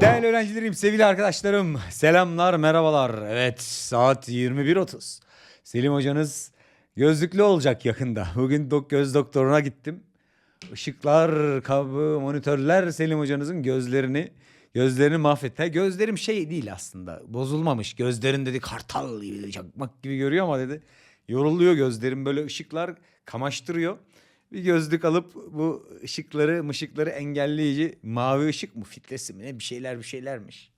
Değerli öğrencilerim, sevgili arkadaşlarım, selamlar, merhabalar. Evet, saat 21.30. Selim hocanız gözlüklü olacak yakında. Bugün dok- göz doktoruna gittim. Işıklar, kabı, monitörler Selim hocanızın gözlerini gözlerini mahvetti. Gözlerim şey değil aslında. Bozulmamış. Gözlerin dedi kartal gibi, çakmak gibi görüyor ama dedi. Yoruluyor gözlerim böyle ışıklar kamaştırıyor. Bir gözlük alıp bu ışıkları mışıkları engelleyici mavi ışık mı filtresi mi ne bir şeyler bir şeylermiş.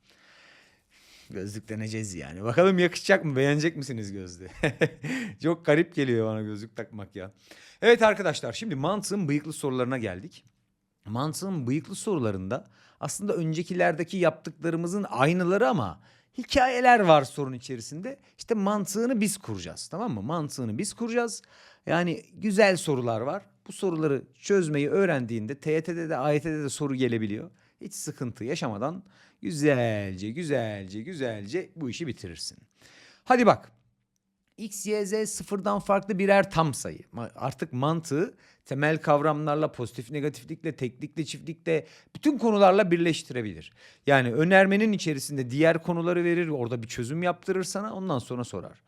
Gözlük deneyeceğiz yani. Bakalım yakışacak mı? Beğenecek misiniz gözlüğü? Çok garip geliyor bana gözlük takmak ya. Evet arkadaşlar şimdi mantığın bıyıklı sorularına geldik. Mantığın bıyıklı sorularında aslında öncekilerdeki yaptıklarımızın aynıları ama hikayeler var sorun içerisinde. İşte mantığını biz kuracağız tamam mı? Mantığını biz kuracağız. Yani güzel sorular var. Bu soruları çözmeyi öğrendiğinde TYT'de de AYT'de de soru gelebiliyor. Hiç sıkıntı yaşamadan güzelce güzelce güzelce bu işi bitirirsin. Hadi bak. X, Y, Z sıfırdan farklı birer tam sayı. Artık mantığı temel kavramlarla, pozitif negatiflikle, teklikle, çiftlikle, bütün konularla birleştirebilir. Yani önermenin içerisinde diğer konuları verir, orada bir çözüm yaptırır sana, ondan sonra sorar.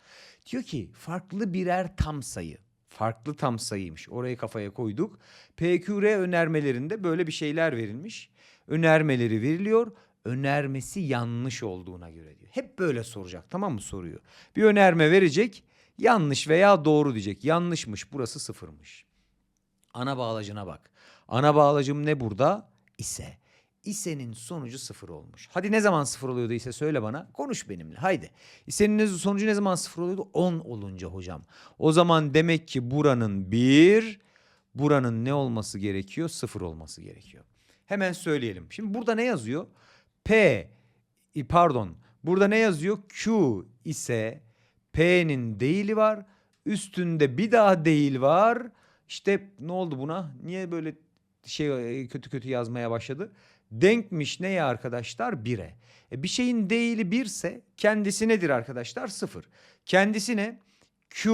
Diyor ki farklı birer tam sayı. Farklı tam sayıymış. Orayı kafaya koyduk. PQR önermelerinde böyle bir şeyler verilmiş. Önermeleri veriliyor. Önermesi yanlış olduğuna göre diyor. Hep böyle soracak tamam mı soruyu? Bir önerme verecek. Yanlış veya doğru diyecek. Yanlışmış burası sıfırmış. Ana bağlacına bak. Ana bağlacım ne burada? İse. İse'nin sonucu sıfır olmuş. Hadi ne zaman sıfır oluyordu ise söyle bana. Konuş benimle haydi. İse'nin sonucu ne zaman sıfır oluyordu? 10 olunca hocam. O zaman demek ki buranın bir, buranın ne olması gerekiyor? Sıfır olması gerekiyor. Hemen söyleyelim. Şimdi burada ne yazıyor? P, pardon. Burada ne yazıyor? Q ise P'nin değili var. Üstünde bir daha değil var. İşte ne oldu buna? Niye böyle şey kötü kötü yazmaya başladı? Denkmiş neye arkadaşlar? 1'e. E bir şeyin değili 1 ise kendisi nedir arkadaşlar? 0. Kendisi ne? Q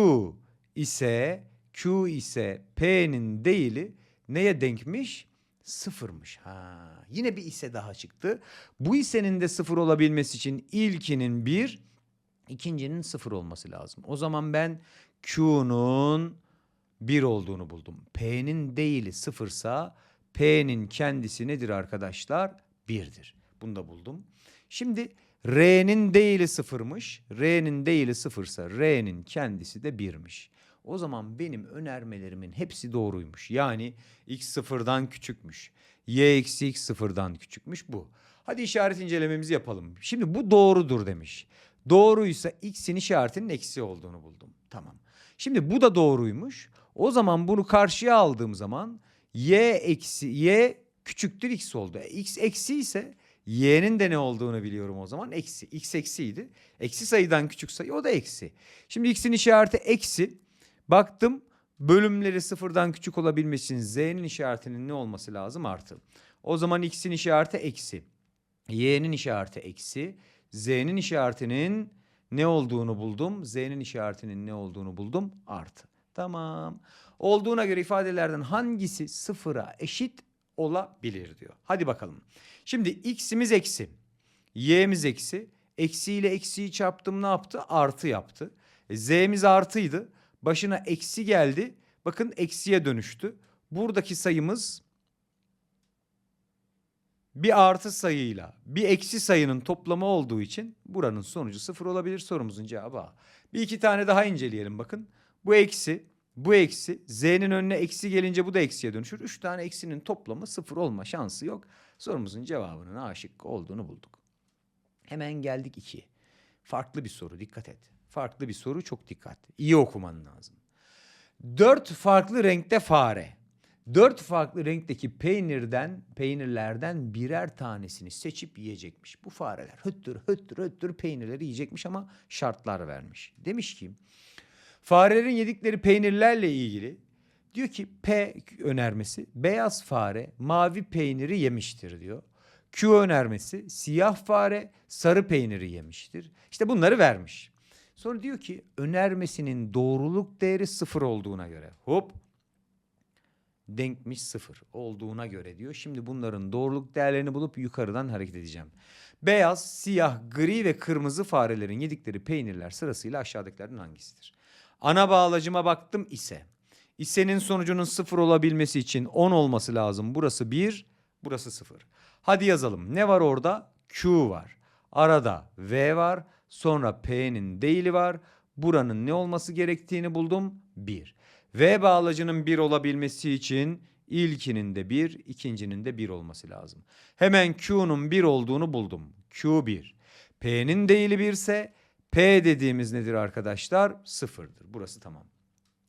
ise Q ise P'nin değili neye denkmiş? Sıfırmış. Ha, yine bir ise daha çıktı. Bu isenin de sıfır olabilmesi için ilkinin bir, ikincinin sıfır olması lazım. O zaman ben Q'nun bir olduğunu buldum. P'nin değili sıfırsa P'nin kendisi nedir arkadaşlar? Birdir. Bunu da buldum. Şimdi R'nin değili sıfırmış. R'nin değili sıfırsa R'nin kendisi de birmiş. O zaman benim önermelerimin hepsi doğruymuş. Yani x sıfırdan küçükmüş. Y eksi x sıfırdan küçükmüş bu. Hadi işaret incelememizi yapalım. Şimdi bu doğrudur demiş. Doğruysa x'in işaretinin eksi olduğunu buldum. Tamam. Şimdi bu da doğruymuş. O zaman bunu karşıya aldığım zaman y eksi y küçüktür x oldu. E, x eksi ise y'nin de ne olduğunu biliyorum o zaman. Eksi. x eksiydi. Eksi sayıdan küçük sayı o da eksi. Şimdi x'in işareti eksi. Baktım bölümleri sıfırdan küçük olabilmesi için z'nin işaretinin ne olması lazım? Artı. O zaman x'in işareti eksi. Y'nin işareti eksi. Z'nin işaretinin ne olduğunu buldum. Z'nin işaretinin ne olduğunu buldum. Artı. Tamam. Olduğuna göre ifadelerden hangisi sıfıra eşit olabilir diyor. Hadi bakalım. Şimdi x'imiz eksi. Y'miz eksi. Eksi ile eksiyi çarptım ne yaptı? Artı yaptı. E, Z'miz artıydı. Başına eksi geldi. Bakın eksiye dönüştü. Buradaki sayımız bir artı sayıyla bir eksi sayının toplamı olduğu için buranın sonucu sıfır olabilir. Sorumuzun cevabı. Bir iki tane daha inceleyelim bakın. Bu eksi, bu eksi. Z'nin önüne eksi gelince bu da eksiye dönüşür. Üç tane eksinin toplamı sıfır olma şansı yok. Sorumuzun cevabının A şıkkı olduğunu bulduk. Hemen geldik ikiye. Farklı bir soru dikkat et. Farklı bir soru çok dikkat. İyi okuman lazım. Dört farklı renkte fare. Dört farklı renkteki peynirden, peynirlerden birer tanesini seçip yiyecekmiş. Bu fareler höttür höttür höttür peynirleri yiyecekmiş ama şartlar vermiş. Demiş ki farelerin yedikleri peynirlerle ilgili diyor ki P önermesi beyaz fare mavi peyniri yemiştir diyor. Q önermesi siyah fare sarı peyniri yemiştir. İşte bunları vermiş. Sonra diyor ki önermesinin doğruluk değeri sıfır olduğuna göre hop denkmiş sıfır olduğuna göre diyor. Şimdi bunların doğruluk değerlerini bulup yukarıdan hareket edeceğim. Beyaz, siyah, gri ve kırmızı farelerin yedikleri peynirler sırasıyla aşağıdakilerden hangisidir? Ana bağlacıma baktım ise. İsenin sonucunun sıfır olabilmesi için 10 olması lazım. Burası 1, burası 0. Hadi yazalım. Ne var orada? Q var. Arada V var. Sonra P'nin değili var. Buranın ne olması gerektiğini buldum. 1. V bağlacının 1 olabilmesi için ilkinin de 1, ikincinin de 1 olması lazım. Hemen Q'nun 1 olduğunu buldum. Q1. P'nin değili 1 ise P dediğimiz nedir arkadaşlar? Sıfırdır. Burası tamam.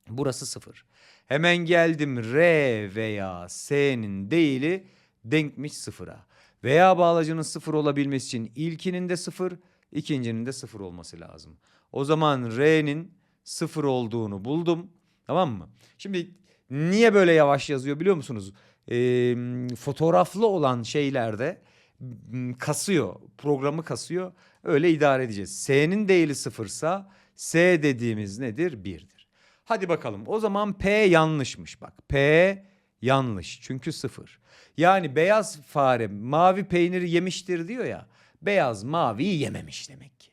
Burası sıfır. Hemen geldim R veya S'nin değili denkmiş sıfıra. Veya bağlacının sıfır olabilmesi için ilkinin de sıfır, ikincinin de sıfır olması lazım. O zaman R'nin sıfır olduğunu buldum. Tamam mı? Şimdi niye böyle yavaş yazıyor biliyor musunuz? Ee, fotoğraflı olan şeylerde kasıyor. Programı kasıyor. Öyle idare edeceğiz. S'nin değili sıfırsa S dediğimiz nedir? Birdir. Hadi bakalım. O zaman P yanlışmış bak. P yanlış. Çünkü sıfır. Yani beyaz fare mavi peyniri yemiştir diyor ya. Beyaz maviyi yememiş demek ki.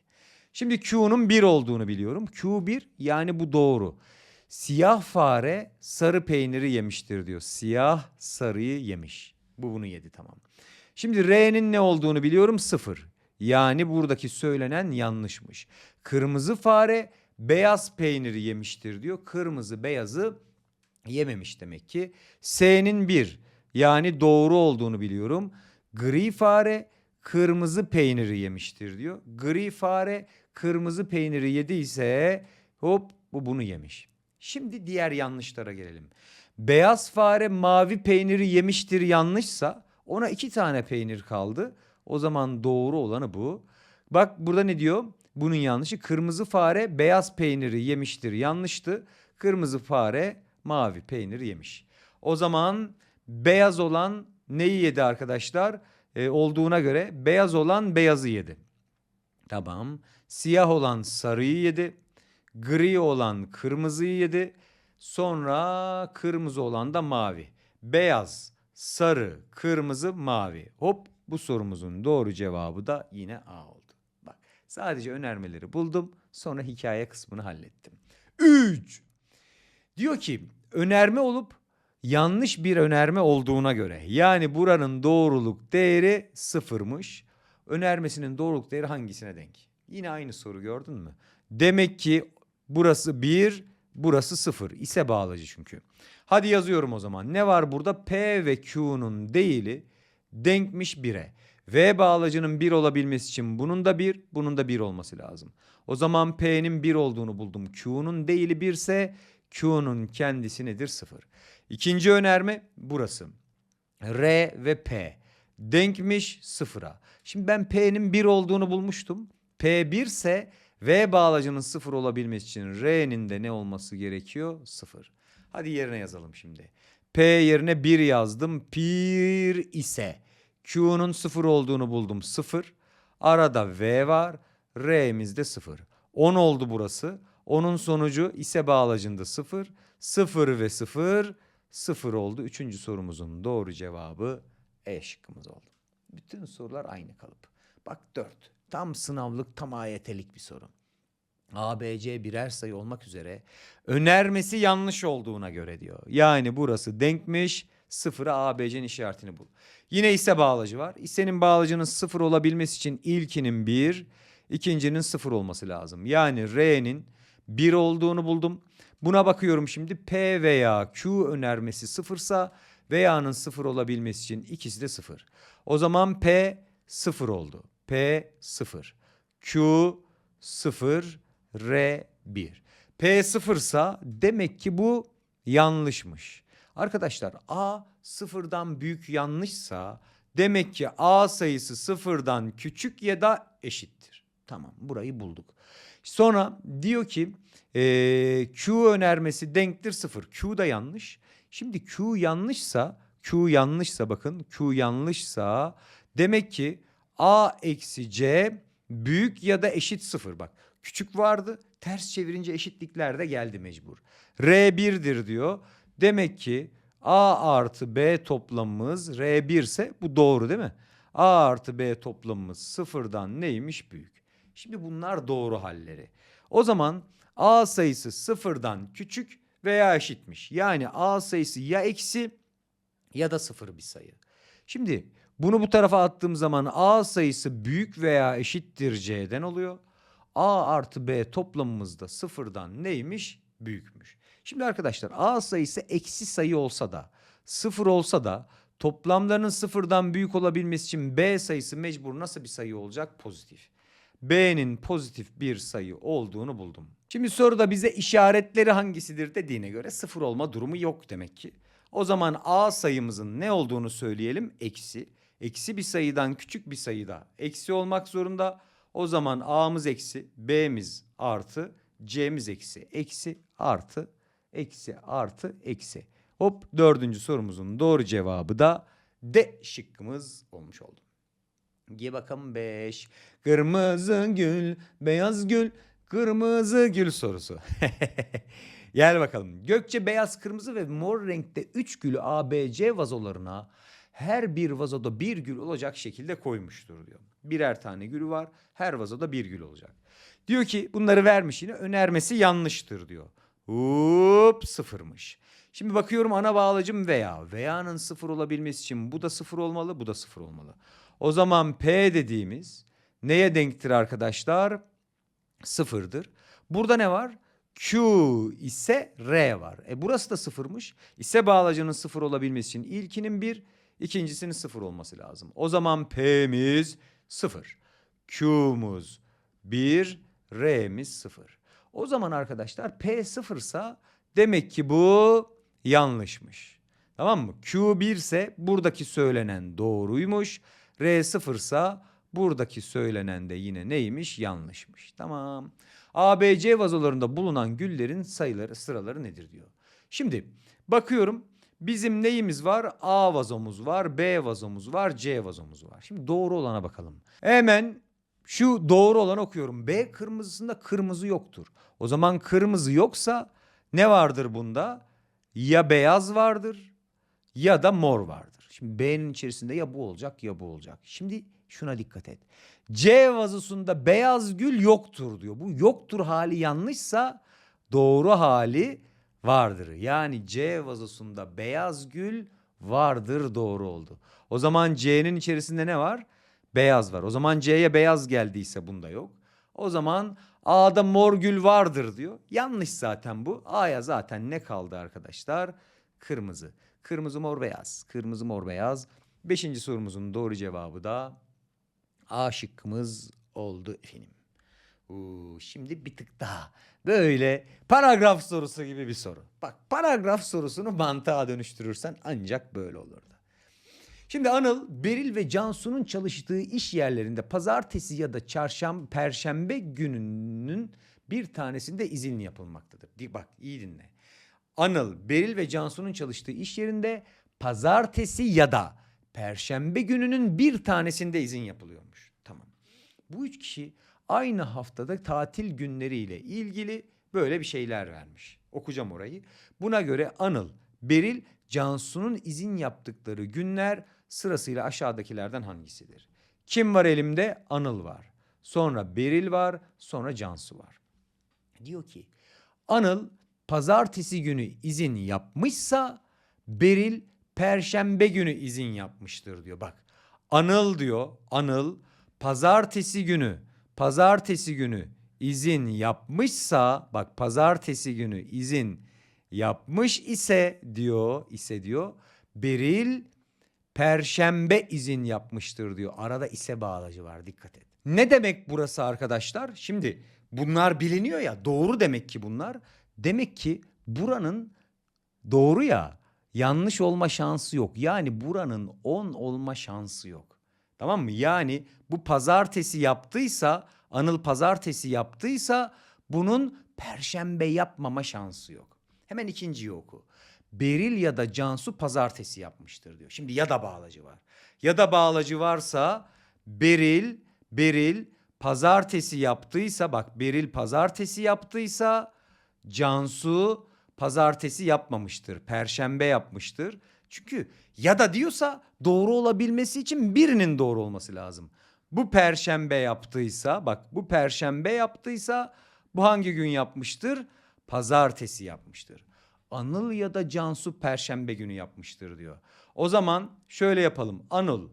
Şimdi Q'nun 1 olduğunu biliyorum. Q1 yani bu doğru. Siyah fare sarı peyniri yemiştir diyor. Siyah sarıyı yemiş. Bu bunu yedi tamam. Şimdi R'nin ne olduğunu biliyorum sıfır. Yani buradaki söylenen yanlışmış. Kırmızı fare beyaz peyniri yemiştir diyor. Kırmızı beyazı yememiş demek ki. S'nin 1 yani doğru olduğunu biliyorum. Gri fare kırmızı peyniri yemiştir diyor. Gri fare kırmızı peyniri yediyse hop bu bunu yemiş. Şimdi diğer yanlışlara gelelim. Beyaz fare mavi peyniri yemiştir yanlışsa ona iki tane peynir kaldı. O zaman doğru olanı bu. Bak burada ne diyor? Bunun yanlışı kırmızı fare beyaz peyniri yemiştir yanlıştı. Kırmızı fare mavi peyniri yemiş. O zaman beyaz olan neyi yedi arkadaşlar? Ee, olduğuna göre beyaz olan beyazı yedi. Tamam. Siyah olan sarıyı yedi. Gri olan kırmızıyı yedi. Sonra kırmızı olan da mavi. Beyaz, sarı, kırmızı, mavi. Hop bu sorumuzun doğru cevabı da yine A oldu. Bak sadece önermeleri buldum. Sonra hikaye kısmını hallettim. 3. Diyor ki önerme olup yanlış bir önerme olduğuna göre yani buranın doğruluk değeri sıfırmış. Önermesinin doğruluk değeri hangisine denk? Yine aynı soru gördün mü? Demek ki burası 1, burası 0 ise bağlacı çünkü. Hadi yazıyorum o zaman. Ne var burada? P ve Q'nun değili denkmiş 1'e. V bağlacının 1 olabilmesi için bunun da 1, bunun da 1 olması lazım. O zaman P'nin 1 olduğunu buldum. Q'nun değili 1 ise Q'nun kendisi nedir? 0. İkinci önerme burası. R ve P denkmiş 0'a. Şimdi ben P'nin 1 olduğunu bulmuştum. P 1 ise V bağlacının 0 olabilmesi için R'nin de ne olması gerekiyor? 0. Hadi yerine yazalım şimdi. P yerine 1 yazdım. 1 ise Q'nun 0 olduğunu buldum. 0. Arada V var. R'miz de 0. 10 oldu burası. Onun sonucu ise bağlacında 0. 0 ve 0 0 oldu. Üçüncü sorumuzun doğru cevabı E şıkkımız oldu. Bütün sorular aynı kalıp. Bak 4. Tam sınavlık, tam AYT'lik bir soru. A, B, C birer sayı olmak üzere önermesi yanlış olduğuna göre diyor. Yani burası denkmiş. Sıfıra A, B, C'nin işaretini bul. Yine ise bağlacı var. İsenin bağlacının sıfır olabilmesi için ilkinin bir, ikincinin sıfır olması lazım. Yani R'nin bir olduğunu buldum. Buna bakıyorum şimdi P veya Q önermesi sıfırsa veya'nın sıfır olabilmesi için ikisi de sıfır. O zaman P sıfır oldu. P sıfır. Q sıfır. R 1. P sıfırsa demek ki bu yanlışmış. Arkadaşlar A sıfırdan büyük yanlışsa demek ki A sayısı sıfırdan küçük ya da eşittir. Tamam burayı bulduk. Sonra diyor ki eee, Q önermesi denktir sıfır. Q da yanlış. Şimdi Q yanlışsa Q yanlışsa bakın Q yanlışsa demek ki A eksi C büyük ya da eşit sıfır. Bak küçük vardı ters çevirince eşitlikler de geldi mecbur. R 1'dir diyor. Demek ki A artı B toplamımız R1 ise bu doğru değil mi? A artı B toplamımız sıfırdan neymiş büyük. Şimdi bunlar doğru halleri. O zaman A sayısı sıfırdan küçük veya eşitmiş. Yani A sayısı ya eksi ya da sıfır bir sayı. Şimdi bunu bu tarafa attığım zaman A sayısı büyük veya eşittir C'den oluyor. A artı B toplamımız da sıfırdan neymiş? Büyükmüş. Şimdi arkadaşlar A sayısı eksi sayı olsa da sıfır olsa da toplamlarının sıfırdan büyük olabilmesi için B sayısı mecbur nasıl bir sayı olacak? Pozitif. B'nin pozitif bir sayı olduğunu buldum. Şimdi soruda bize işaretleri hangisidir dediğine göre sıfır olma durumu yok demek ki. O zaman A sayımızın ne olduğunu söyleyelim. Eksi. Eksi bir sayıdan küçük bir sayıda eksi olmak zorunda. O zaman A'mız eksi, B'miz artı, C'miz eksi. Eksi, artı, eksi, artı, eksi. Hop dördüncü sorumuzun doğru cevabı da D şıkkımız olmuş oldu. Gel bakalım 5. Kırmızı gül, beyaz gül, kırmızı gül sorusu. Gel bakalım. Gökçe beyaz, kırmızı ve mor renkte 3 gülü ABC vazolarına her bir vazoda bir gül olacak şekilde koymuştur diyor. Birer tane gülü var. Her vazoda bir gül olacak. Diyor ki bunları vermiş yine önermesi yanlıştır diyor. Hop sıfırmış. Şimdi bakıyorum ana bağlacım veya. Veya'nın sıfır olabilmesi için bu da sıfır olmalı, bu da sıfır olmalı. O zaman P dediğimiz neye denktir arkadaşlar? Sıfırdır. Burada ne var? Q ise R var. E burası da sıfırmış. İse bağlacının sıfır olabilmesi için ilkinin bir, ikincisinin sıfır olması lazım. O zaman P'miz sıfır. Q'muz bir, R'miz sıfır. O zaman arkadaşlar P sıfırsa demek ki bu yanlışmış. Tamam mı? Q 1 ise buradaki söylenen doğruymuş. R sıfırsa buradaki söylenen de yine neymiş? Yanlışmış. Tamam. ABC vazolarında bulunan güllerin sayıları sıraları nedir diyor. Şimdi bakıyorum bizim neyimiz var? A vazomuz var, B vazomuz var, C vazomuz var. Şimdi doğru olana bakalım. Hemen şu doğru olanı okuyorum. B kırmızısında kırmızı yoktur. O zaman kırmızı yoksa ne vardır bunda? Ya beyaz vardır ya da mor vardır. Şimdi B'nin içerisinde ya bu olacak ya bu olacak. Şimdi şuna dikkat et. C vazosunda beyaz gül yoktur diyor. Bu yoktur hali yanlışsa doğru hali vardır. Yani C vazosunda beyaz gül vardır doğru oldu. O zaman C'nin içerisinde ne var? Beyaz var. O zaman C'ye beyaz geldiyse bunda yok. O zaman A'da mor gül vardır diyor. Yanlış zaten bu. A'ya zaten ne kaldı arkadaşlar? Kırmızı. Kırmızı mor beyaz. Kırmızı mor beyaz. Beşinci sorumuzun doğru cevabı da A şıkkımız oldu efendim. Oo, şimdi bir tık daha böyle paragraf sorusu gibi bir soru. Bak paragraf sorusunu mantığa dönüştürürsen ancak böyle olurdu. Şimdi Anıl, Beril ve Cansu'nun çalıştığı iş yerlerinde pazartesi ya da çarşamba, perşembe gününün bir tanesinde izin yapılmaktadır. Bak iyi dinle. Anıl, Beril ve Cansu'nun çalıştığı iş yerinde pazartesi ya da perşembe gününün bir tanesinde izin yapılıyormuş. Tamam. Bu üç kişi aynı haftada tatil günleriyle ilgili böyle bir şeyler vermiş. Okuyacağım orayı. Buna göre Anıl, Beril, Cansu'nun izin yaptıkları günler sırasıyla aşağıdakilerden hangisidir? Kim var elimde? Anıl var. Sonra Beril var, sonra Cansu var. Diyor ki Anıl pazartesi günü izin yapmışsa Beril perşembe günü izin yapmıştır diyor. Bak Anıl diyor Anıl pazartesi günü pazartesi günü izin yapmışsa bak pazartesi günü izin yapmış ise diyor ise diyor Beril perşembe izin yapmıştır diyor. Arada ise bağlacı var dikkat et. Ne demek burası arkadaşlar? Şimdi bunlar biliniyor ya doğru demek ki bunlar. Demek ki buranın doğru ya yanlış olma şansı yok. Yani buranın 10 olma şansı yok. Tamam mı? Yani bu pazartesi yaptıysa Anıl pazartesi yaptıysa bunun perşembe yapmama şansı yok. Hemen ikinciyi oku. Beril ya da Cansu pazartesi yapmıştır diyor. Şimdi ya da bağlacı var. Ya da bağlacı varsa Beril, Beril pazartesi yaptıysa bak Beril pazartesi yaptıysa Cansu pazartesi yapmamıştır. Perşembe yapmıştır. Çünkü ya da diyorsa doğru olabilmesi için birinin doğru olması lazım. Bu perşembe yaptıysa bak bu perşembe yaptıysa bu hangi gün yapmıştır? Pazartesi yapmıştır. Anıl ya da Cansu perşembe günü yapmıştır diyor. O zaman şöyle yapalım. Anıl,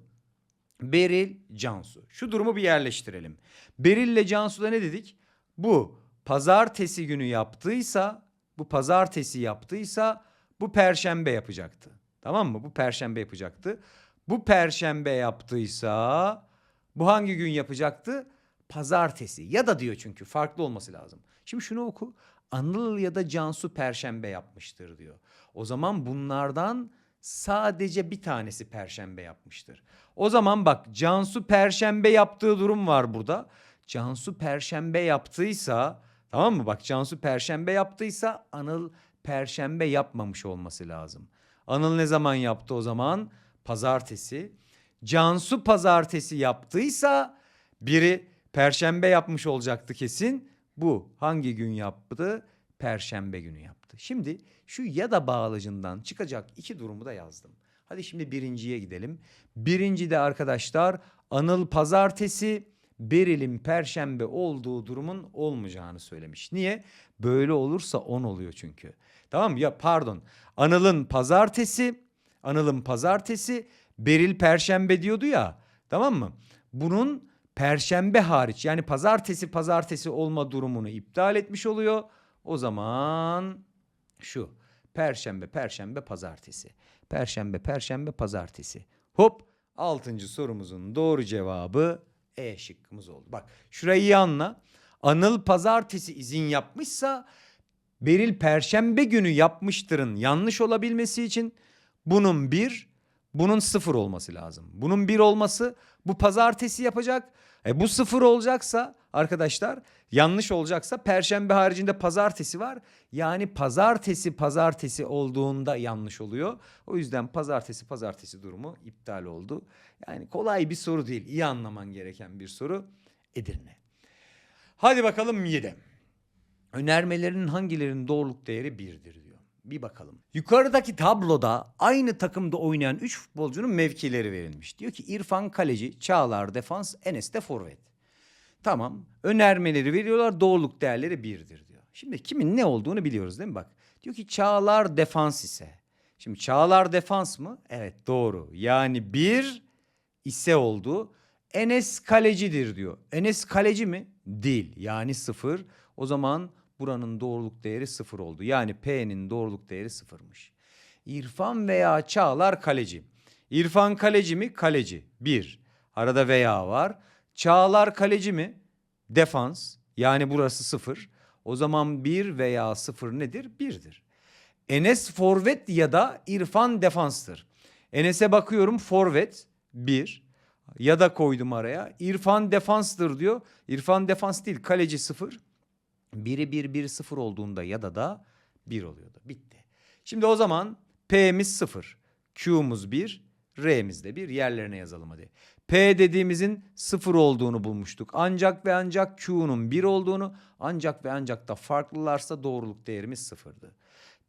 Beril, Cansu. Şu durumu bir yerleştirelim. Beril ile Cansu'da ne dedik? Bu pazartesi günü yaptıysa, bu pazartesi yaptıysa bu perşembe yapacaktı. Tamam mı? Bu perşembe yapacaktı. Bu perşembe yaptıysa bu hangi gün yapacaktı? Pazartesi. Ya da diyor çünkü farklı olması lazım. Şimdi şunu oku. Anıl ya da Cansu perşembe yapmıştır diyor. O zaman bunlardan sadece bir tanesi perşembe yapmıştır. O zaman bak Cansu perşembe yaptığı durum var burada. Cansu perşembe yaptıysa tamam mı? Bak Cansu perşembe yaptıysa Anıl perşembe yapmamış olması lazım. Anıl ne zaman yaptı o zaman? Pazartesi. Cansu pazartesi yaptıysa biri perşembe yapmış olacaktı kesin. Bu hangi gün yaptı? Perşembe günü yaptı. Şimdi şu ya da bağlacından çıkacak iki durumu da yazdım. Hadi şimdi birinciye gidelim. Birincide arkadaşlar Anıl pazartesi, Beril'in perşembe olduğu durumun olmayacağını söylemiş. Niye? Böyle olursa 10 oluyor çünkü. Tamam mı? Ya pardon. Anıl'ın pazartesi, Anıl'ın pazartesi, Beril perşembe diyordu ya. Tamam mı? Bunun perşembe hariç yani pazartesi pazartesi olma durumunu iptal etmiş oluyor. O zaman şu perşembe perşembe pazartesi. Perşembe perşembe pazartesi. Hop altıncı sorumuzun doğru cevabı E şıkkımız oldu. Bak şurayı iyi anla. Anıl pazartesi izin yapmışsa Beril perşembe günü yapmıştırın yanlış olabilmesi için bunun bir, bunun sıfır olması lazım. Bunun bir olması bu pazartesi yapacak. E bu sıfır olacaksa arkadaşlar yanlış olacaksa perşembe haricinde pazartesi var. Yani pazartesi pazartesi olduğunda yanlış oluyor. O yüzden pazartesi pazartesi durumu iptal oldu. Yani kolay bir soru değil. iyi anlaman gereken bir soru. Edirne. Hadi bakalım 7. Önermelerinin hangilerinin doğruluk değeri 1'dir diyor. Bir bakalım. Yukarıdaki tabloda aynı takımda oynayan 3 futbolcunun mevkileri verilmiş. Diyor ki İrfan kaleci, Çağlar defans, Enes de forvet. Tamam. Önermeleri veriyorlar. Doğruluk değerleri 1'dir diyor. Şimdi kimin ne olduğunu biliyoruz değil mi? Bak. Diyor ki Çağlar defans ise. Şimdi Çağlar defans mı? Evet doğru. Yani 1 ise oldu. Enes kalecidir diyor. Enes kaleci mi? Değil. Yani 0. O zaman buranın doğruluk değeri 0 oldu. Yani P'nin doğruluk değeri 0'mış. İrfan veya Çağlar kaleci. İrfan kaleci mi? Kaleci. 1. Arada veya var. Çağlar kaleci mi? Defans. Yani burası 0. O zaman 1 veya 0 nedir? 1'dir. Enes forvet ya da İrfan defanstır. Enes'e bakıyorum forvet 1 ya da koydum araya. İrfan defanstır diyor. İrfan defans değil kaleci 0. Biri 1 1 0 olduğunda ya da da 1 oluyordu. Bitti. Şimdi o zaman P'miz 0. Q'muz 1. R'miz de 1. Yerlerine yazalım hadi. P dediğimizin 0 olduğunu bulmuştuk. Ancak ve ancak Q'nun 1 olduğunu ancak ve ancak da farklılarsa doğruluk değerimiz 0'dı.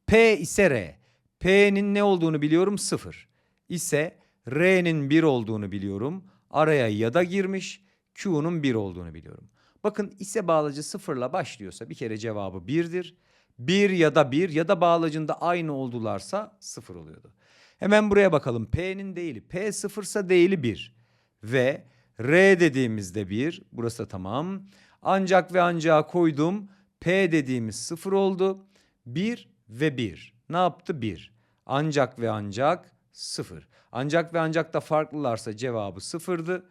P ise R. P'nin ne olduğunu biliyorum 0. İse R'nin 1 olduğunu biliyorum. Araya ya da girmiş. Q'nun 1 olduğunu biliyorum. Bakın ise bağlacı sıfırla başlıyorsa bir kere cevabı 1'dir. 1 ya da 1 ya da bağlacında aynı oldularsa 0 oluyordu. Hemen buraya bakalım. P'nin değili. P sıfırsa değili 1. Ve R dediğimizde 1. Burası da tamam. Ancak ve ancak koydum. P dediğimiz 0 oldu. 1 ve 1. Ne yaptı? 1. Ancak ve ancak 0. Ancak ve ancak da farklılarsa cevabı 0'dı.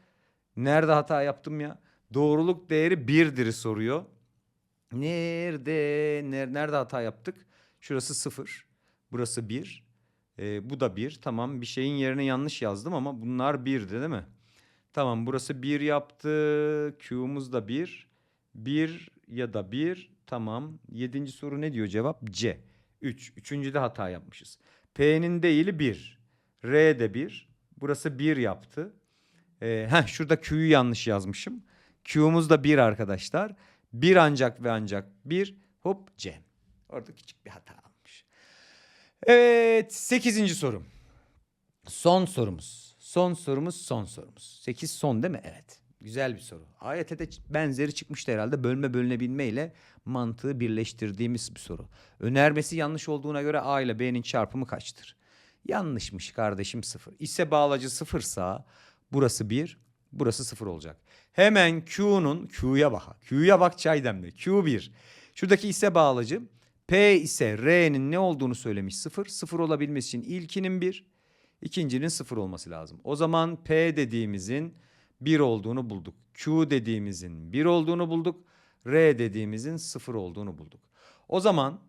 Nerede hata yaptım ya? Doğruluk değeri birdir soruyor. Nerede? Ner- Nerede hata yaptık? Şurası sıfır. Burası bir. Ee, bu da bir. Tamam bir şeyin yerine yanlış yazdım ama bunlar birdi değil mi? Tamam burası bir yaptı. Q'muz da bir. Bir ya da bir. Tamam. Yedinci soru ne diyor cevap? C. Üç. Üçüncüde hata yapmışız. P'nin değili bir. R de bir. Burası bir yaptı. Ee, heh, şurada Q'yu yanlış yazmışım. Q'muz da 1 arkadaşlar. 1 ancak ve ancak 1 hop C. Orada küçük bir hata almış. Evet 8. sorum. Son sorumuz. Son sorumuz son sorumuz. 8 son değil mi? Evet. Güzel bir soru. AYT'de benzeri çıkmıştı herhalde. Bölme bölünebilme ile mantığı birleştirdiğimiz bir soru. Önermesi yanlış olduğuna göre A ile B'nin çarpımı kaçtır? Yanlışmış kardeşim sıfır. İse bağlacı sıfırsa burası bir, burası sıfır olacak. Hemen Q'nun, Q'ya bak. Q'ya bak çay demle. Q1. Şuradaki ise bağlacı. P ise R'nin ne olduğunu söylemiş sıfır. Sıfır olabilmesi için ilkinin bir, ikincinin sıfır olması lazım. O zaman P dediğimizin 1 olduğunu bulduk. Q dediğimizin 1 olduğunu bulduk. R dediğimizin 0 olduğunu bulduk. O zaman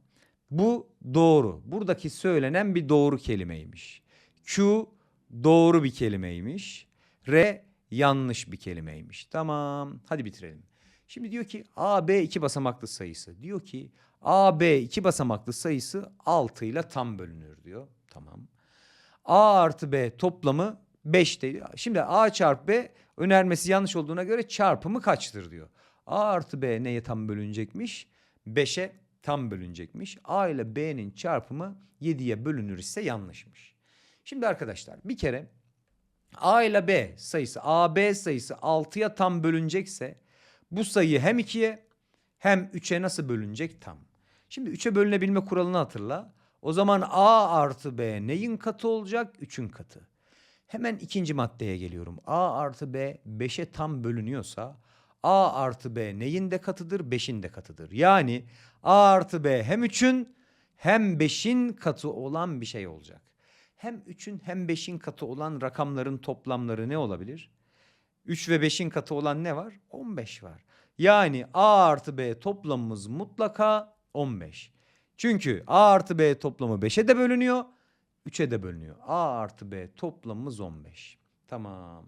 bu doğru. Buradaki söylenen bir doğru kelimeymiş. Q doğru bir kelimeymiş. R yanlış bir kelimeymiş. Tamam. Hadi bitirelim. Şimdi diyor ki AB iki basamaklı sayısı. Diyor ki AB iki basamaklı sayısı 6 ile tam bölünür diyor. Tamam. A artı B toplamı 5 diyor. Şimdi A çarpı B önermesi yanlış olduğuna göre çarpımı kaçtır diyor. A artı B neye tam bölünecekmiş? 5'e tam bölünecekmiş. A ile B'nin çarpımı 7'ye bölünür ise yanlışmış. Şimdi arkadaşlar bir kere A ile B sayısı AB sayısı 6'ya tam bölünecekse bu sayı hem 2'ye hem 3'e nasıl bölünecek tam. Şimdi 3'e bölünebilme kuralını hatırla. O zaman A artı B neyin katı olacak? 3'ün katı. Hemen ikinci maddeye geliyorum. A artı B 5'e tam bölünüyorsa A artı B neyin de katıdır? 5'in de katıdır. Yani A artı B hem 3'ün hem 5'in katı olan bir şey olacak. Hem 3'ün hem 5'in katı olan rakamların toplamları ne olabilir? 3 ve 5'in katı olan ne var? 15 var. Yani A artı B toplamımız mutlaka 15. Çünkü A artı B toplamı 5'e de bölünüyor, 3'e de bölünüyor. A artı B toplamımız 15. Tamam.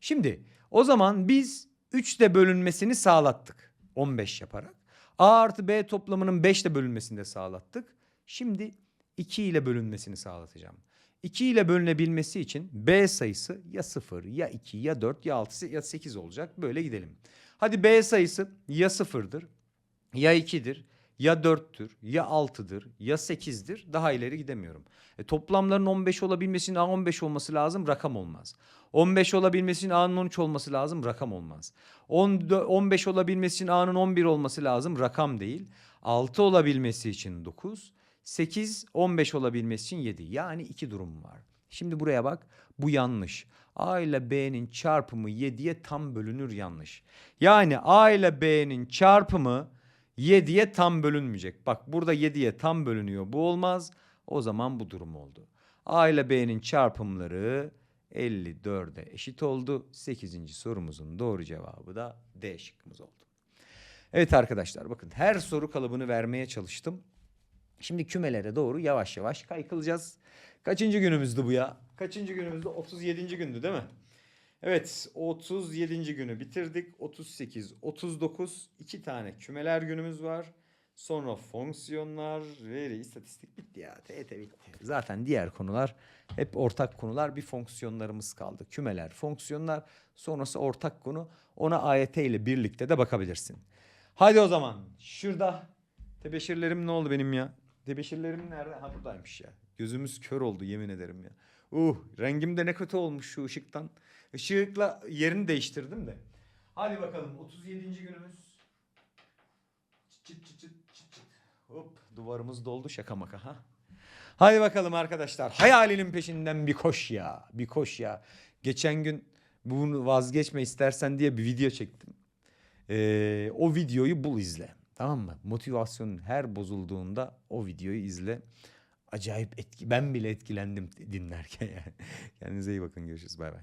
Şimdi o zaman biz 3'te bölünmesini sağlattık. 15 yaparak. A artı B toplamının 5'te bölünmesini de sağlattık. Şimdi 2 ile bölünmesini sağlatacağım. 2 ile bölünebilmesi için B sayısı ya 0 ya 2 ya 4 ya 6 ya 8 olacak. Böyle gidelim. Hadi B sayısı ya 0'dır ya 2'dir ya 4'tür ya 6'dır ya 8'dir daha ileri gidemiyorum. E, toplamların 15 olabilmesi için A 15 olması lazım rakam olmaz. 15 olabilmesi için A'nın 13 olması lazım rakam olmaz. 10, 15 olabilmesi için A'nın 11 olması lazım rakam değil. 6 olabilmesi için 9, 8, 15 olabilmesi için 7. Yani iki durum var. Şimdi buraya bak bu yanlış. A ile B'nin çarpımı 7'ye tam bölünür yanlış. Yani A ile B'nin çarpımı 7'ye tam bölünmeyecek. Bak burada 7'ye tam bölünüyor. Bu olmaz. O zaman bu durum oldu. A ile B'nin çarpımları 54'e eşit oldu. 8. sorumuzun doğru cevabı da D şıkkımız oldu. Evet arkadaşlar bakın her soru kalıbını vermeye çalıştım. Şimdi kümelere doğru yavaş yavaş kaykılacağız. Kaçıncı günümüzdü bu ya? Kaçıncı günümüzdü? 37. gündü değil mi? Evet 37. günü bitirdik. 38, 39 iki tane kümeler günümüz var. Sonra fonksiyonlar, veri, istatistik bitti ya. TET bitti. Zaten diğer konular hep ortak konular. Bir fonksiyonlarımız kaldı. Kümeler, fonksiyonlar. Sonrası ortak konu. Ona AYT ile birlikte de bakabilirsin. Hadi o zaman. Şurada. Tebeşirlerim ne oldu benim ya? Tebeşirlerim nerede? Ha buradaymış ya. Gözümüz kör oldu yemin ederim ya. Uh rengim de ne kötü olmuş şu ışıktan. Işıkla yerini değiştirdim de. Hadi bakalım 37. günümüz. Çıt çıt çıt çıt çıt. Hop duvarımız doldu şaka maka ha. Hadi bakalım arkadaşlar hayalinin peşinden bir koş ya. Bir koş ya. Geçen gün bunu vazgeçme istersen diye bir video çektim. Ee, o videoyu bul izle. Tamam mı? Motivasyonun her bozulduğunda o videoyu izle. Acayip etki. Ben bile etkilendim dinlerken yani. Kendinize iyi bakın. Görüşürüz. Bay bay.